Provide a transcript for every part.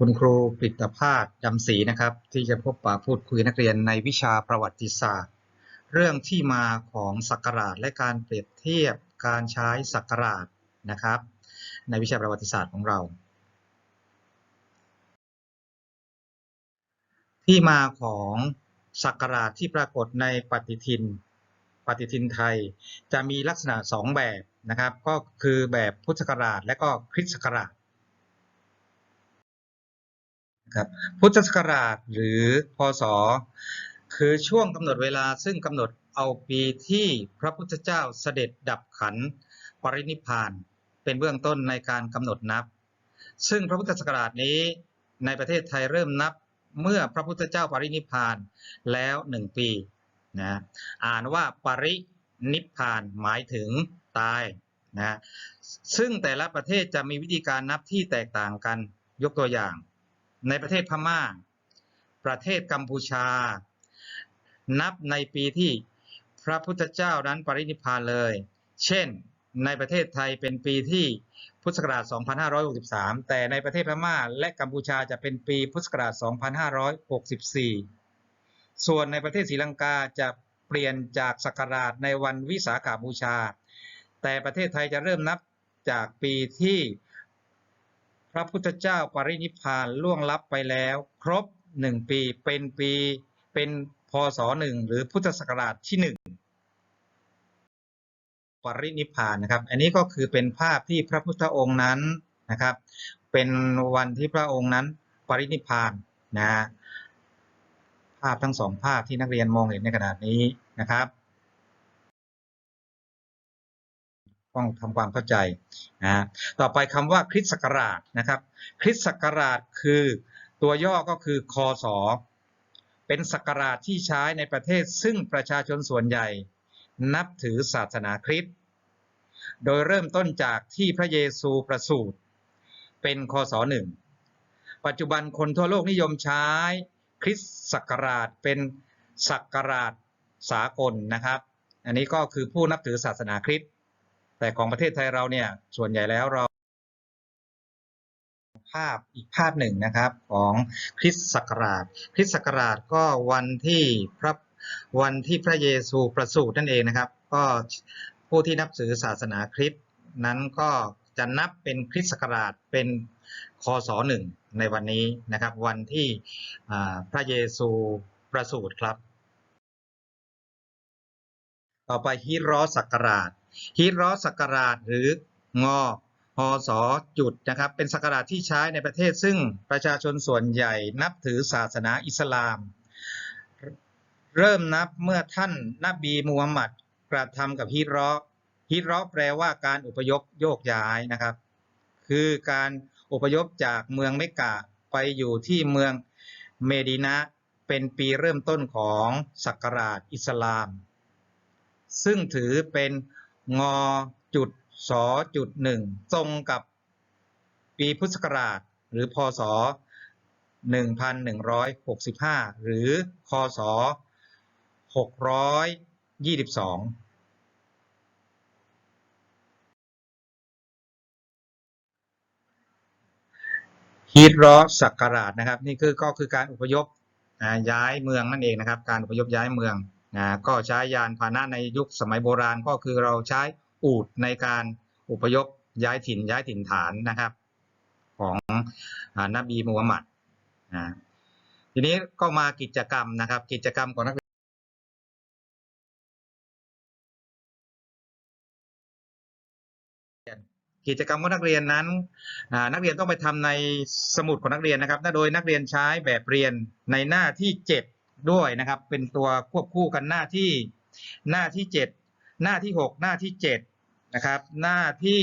คุณครูกฤตภาสจำศรีนะครับ ที่จะพบปะพูดคุยนักเรียนในวิชาประวัติศาสตร์ เรื่องที่มาของศักราชและการเปรียบเทียบการใช้ศักราชนะครับ ในวิชาประวัติศาสตร์ของเรา ที่มาของศักราชที่ปรากฏในปฏิทิน ปฏิทินไทยจะมีลักษณะสองแบบนะครับ ก็คือแบบพุทธศักราชและก็คริสต์ศักราช ครับพุทธศักราชหรือพศ คือช่วงกำหนดเวลาซึ่งกำหนดเอาปีที่พระพุทธเจ้าเสด็จดับขันปรินิพาน เป็นเบื้องต้นในการกำหนดนับ ซึ่งพระพุทธศักราชนี้ในประเทศไทยเริ่มนับเมื่อพระพุทธเจ้าปรินิพานแล้วหนึ่งปีนะอ่านว่าปรินิพานหมายถึงตายนะซึ่งแต่ละประเทศจะมีวิธีการนับที่แตกต่างกันยกตัวอย่าง ในประเทศพม่า ประเทศกัมพูชา นับในปีที่พระพุทธเจ้านั้นปรินิพพานเลย เช่น ในประเทศไทยเป็นปีที่พุทธศักราช 2563 แต่ในประเทศพม่าและกัมพูชาจะเป็นปีพุทธศักราช 2564 ส่วนในประเทศศรีลังกาจะเปลี่ยนจากศักราชในวันวิสาขาบูชา แต่ประเทศไทยจะเริ่มนับจากปีที่ ระพุทธเจ้าปรินิพพานล่วงลับไปแล้ว ครบหนึ่งปีเป็นปีเป็นพศหนึ่งหรือพุทธศักราชที่หนึ่งปรินิพพานนะครับ อันนี้ก็คือเป็นภาพที่พระพุทธองค์นั้นนะครับ เป็นวันที่พระองค์นั้นปรินิพพานนะภาพทั้งสองภาพที่นักเรียนมองเห็นในขณะนี้นะครับ ต้องทำความเข้าใจนะต่อไปคำว่าคริสต์ศักราชนะครับ คริสต์ศักราชคือตัวย่อก็คือคศเป็นศักราชที่ใช้ในประเทศซึ่งประชาชนส่วนใหญ่ นับถือศาสนาคริสต์โดยเริ่มต้นจากที่พระเยซูประสูติเป็นคศหนึ่งปัจจุบันคนทั่วโลกนิยมใช้คริสต์ศักราชเป็นศักราชสากลนะครับ อันนี้ก็คือผู้นับถือศาสนาคริสต์ แต่ของประเทศไทยเราเนี่ยส่วนใหญ่แล้วเราภาพอีกภาพหนึ่งนะครับของคริสต์ศักราช คริสต์ศักราชก็วันที่พระวันที่พระเยซูประสูตินั่นเองนะครับ ก็ผู้ที่นับถือศาสนาคริสต์นั้นก็จะนับเป็นคริสต์ศักราชเป็นคศหนึ่งในวันนี้นะครับ วันที่พระเยซูประสูติครับ ต่อไปฮิรอศักราช ฮิรอศักราชหรืองอพศจุดนะครับเป็นศักราชที่ใช้ในประเทศ ซึ่งประชาชนส่วนใหญ่นับถือศาสนาอิสลาม เริ่มนับเมื่อท่านนบีมูฮัมหมัดกระทำกับฮิรอฮิรอแปลว่าการอพยพโยกย้ายนะครับ คือการอพยพจากเมืองเมกะไปอยู่ที่เมืองเมดินะเป็นปีเริ่มต้นของศักราชอิสลาม ซึ่งถือเป็น งจุดสจุดหนึ่งตรงกับปีพุทธศักราช หรือพศ 1165 หรือคศ 622ฮีทรอศักราชนะครับ นี่คือก็คือการอพยพย้ายเมืองนั่นเองนะครับ การอพยพย้ายเมือง อ่าก็ใช้ยานพาหนะในยุคสมัยโบราณก็คือเราใช้อูฐในการอพยพย้ายถิ่นย้ายถิ่นฐานนะครับ ของอนบีมูฮัมหมัดอ่าทีนี้ก็มากิจกรรมนะครับ กิจกรรมของนักเรียนกิจกรรมของนักเรียนนั้น นักเรียนต้องไปทำในสมุดของนักเรียนนะครับ โดยนักเรียนใช้แบบเรียนในหน้าที่ 7 ด้วยนะครับ เป็นตัวควบคู่กันหน้าที่หน้าที่ 7 หน้าที่ 6 หน้าที่7นะครับ หน้าที่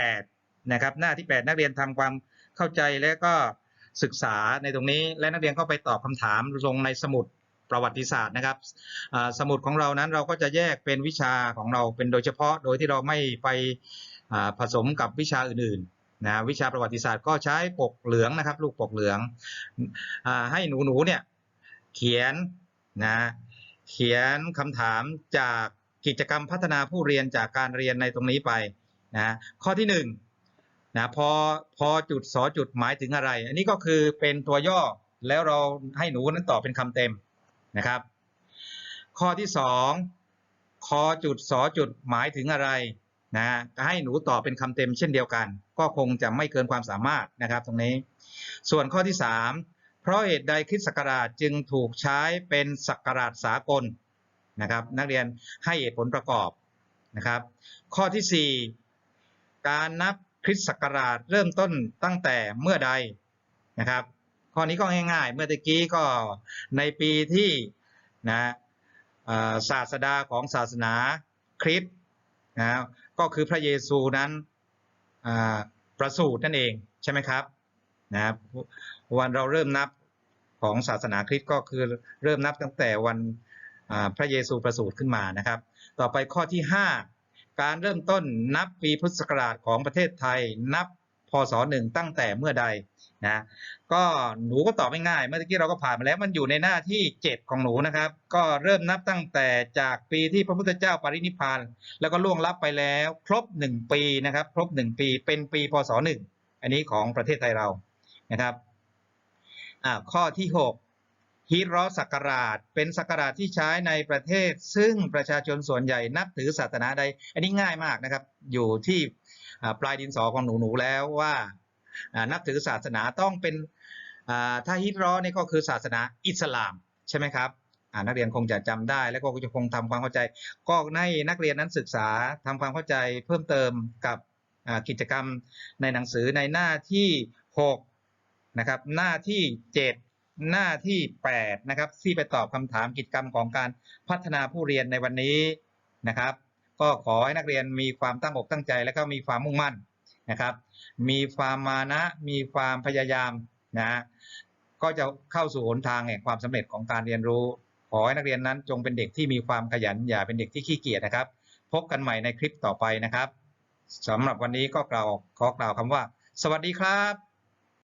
8นะครับ หน้าที่ 8 นักเรียนทำความเข้าใจและก็ศึกษาในตรงนี้ และนักเรียนก็ไปตอบคำถามลงในสมุดประวัติศาสตร์นะครับ สมุดของเรานั้นเราก็จะแยกเป็นวิชาของเราเป็นโดยเฉพาะโดยที่เราไม่ไปผสมกับวิชาอื่นๆนะวิชาประวัติศาสตร์ก็ใช้ปกเหลืองนะครับ ลูกปกเหลืองอให้หนูๆเนี่ย เขียนนะเขียนคำถามจากกิจกรรมพัฒนาผู้เรียนจากการเรียนในตรงนี้ไปนะข้อที่หนึ่งนะพอพอจุดสอจุดหมายถึงอะไร อันนี้ก็คือเป็นตัวย่อแล้วเราให้หนูนั้นตอบเป็นคำเต็มนะครับ ข้อที่สองคอจุดสอจุดหมายถึงอะไรนะให้หนูตอบเป็นคำเต็มเช่นเดียวกัน ก็คงจะไม่เกินความสามารถนะครับตรงนี้ ส่วนข้อที่สาม เพราะเหตุใดคริสต์ศักราชจึงถูกใช้เป็นศักราชสากลนะครับ นักเรียนให้เหตุผลประกอบนะครับ ข้อที่สี่การนับคริสต์ศักราชเริ่มต้นตั้งแต่เมื่อใดนะครับ ข้อนี้ก็ง่ายๆ เมื่อตะกี้ก็ในปีที่นะอ่อศาสดาของศาสนาคริสต์นะก็คือพระเยซูนั้นประสูตินั่นเองใช่ไหมครับนะครับ วันเราเริ่มนับของศาสนาคริสต์ก็คือเริ่มนับตั้งแต่วันพระเยซูประสูติขึ้นมานะครับ ต่อไปข้อที่ 5 การเริ่มต้นนับปีพุทธศักราชของประเทศไทยนับพศหนึ่งตั้งแต่เมื่อใดนะก็หนูก็ตอบไม่ง่าย เมื่อกี้เราก็ผ่านมาแล้วมันอยู่ในหน้าที่ 7 ของหนูนะครับ ก็เริ่มนับตั้งแต่จากปีที่พระพุทธเจ้าปรินิพานแล้วก็ล่วงลับไปแล้ว ครบ 1 ปีนะครับ ครบ 1 ปีเป็นปีพศหนึ่งอันนี้ของประเทศไทยเรานะครับ ข้อที่ 6 ฮิรอศักราช เป็นศักราชที่ใช้ในประเทศ ซึ่งประชาชนส่วนใหญ่นับถือศาสนาใด อันนี้ง่ายมากนะครับ อยู่ที่ปลายดินสอของหนูๆแล้วว่านับถือศาสนาต้องเป็นถ้าฮิรอนี่ก็คือศาสนาอิสลามใช่ไหมครับนักเรียนคงจะจำได้แล้วก็จะคงทำความเข้าใจ ก็ให้นักเรียนนั้นศึกษาทำความเข้าใจเพิ่มเติมกับกิจกรรมในหนังสือในหน้าที่ 6 นะครับ หน้าที่ 7 หน้าที่ 8 นะครับ ที่ไปตอบคำถามกิจกรรมของการพัฒนาผู้เรียนในวันนี้นะครับ ก็ขอให้นักเรียนมีความตั้งอกตั้งใจ และก็มีความมุ่งมั่นนะครับ มีความมานะ มีความพยายามนะก็จะเข้าสู่หนทางแห่งความสำเร็จของการเรียนรู้ ขอให้นักเรียนนั้นจงเป็นเด็กที่มีความขยันอย่าเป็นเด็กที่ขี้เกียจนะครับ พบกันใหม่ในคลิปต่อไปนะครับสำหรับวันนี้ก็กล่าวขอกล่าวคำว่า สวัสดีครับ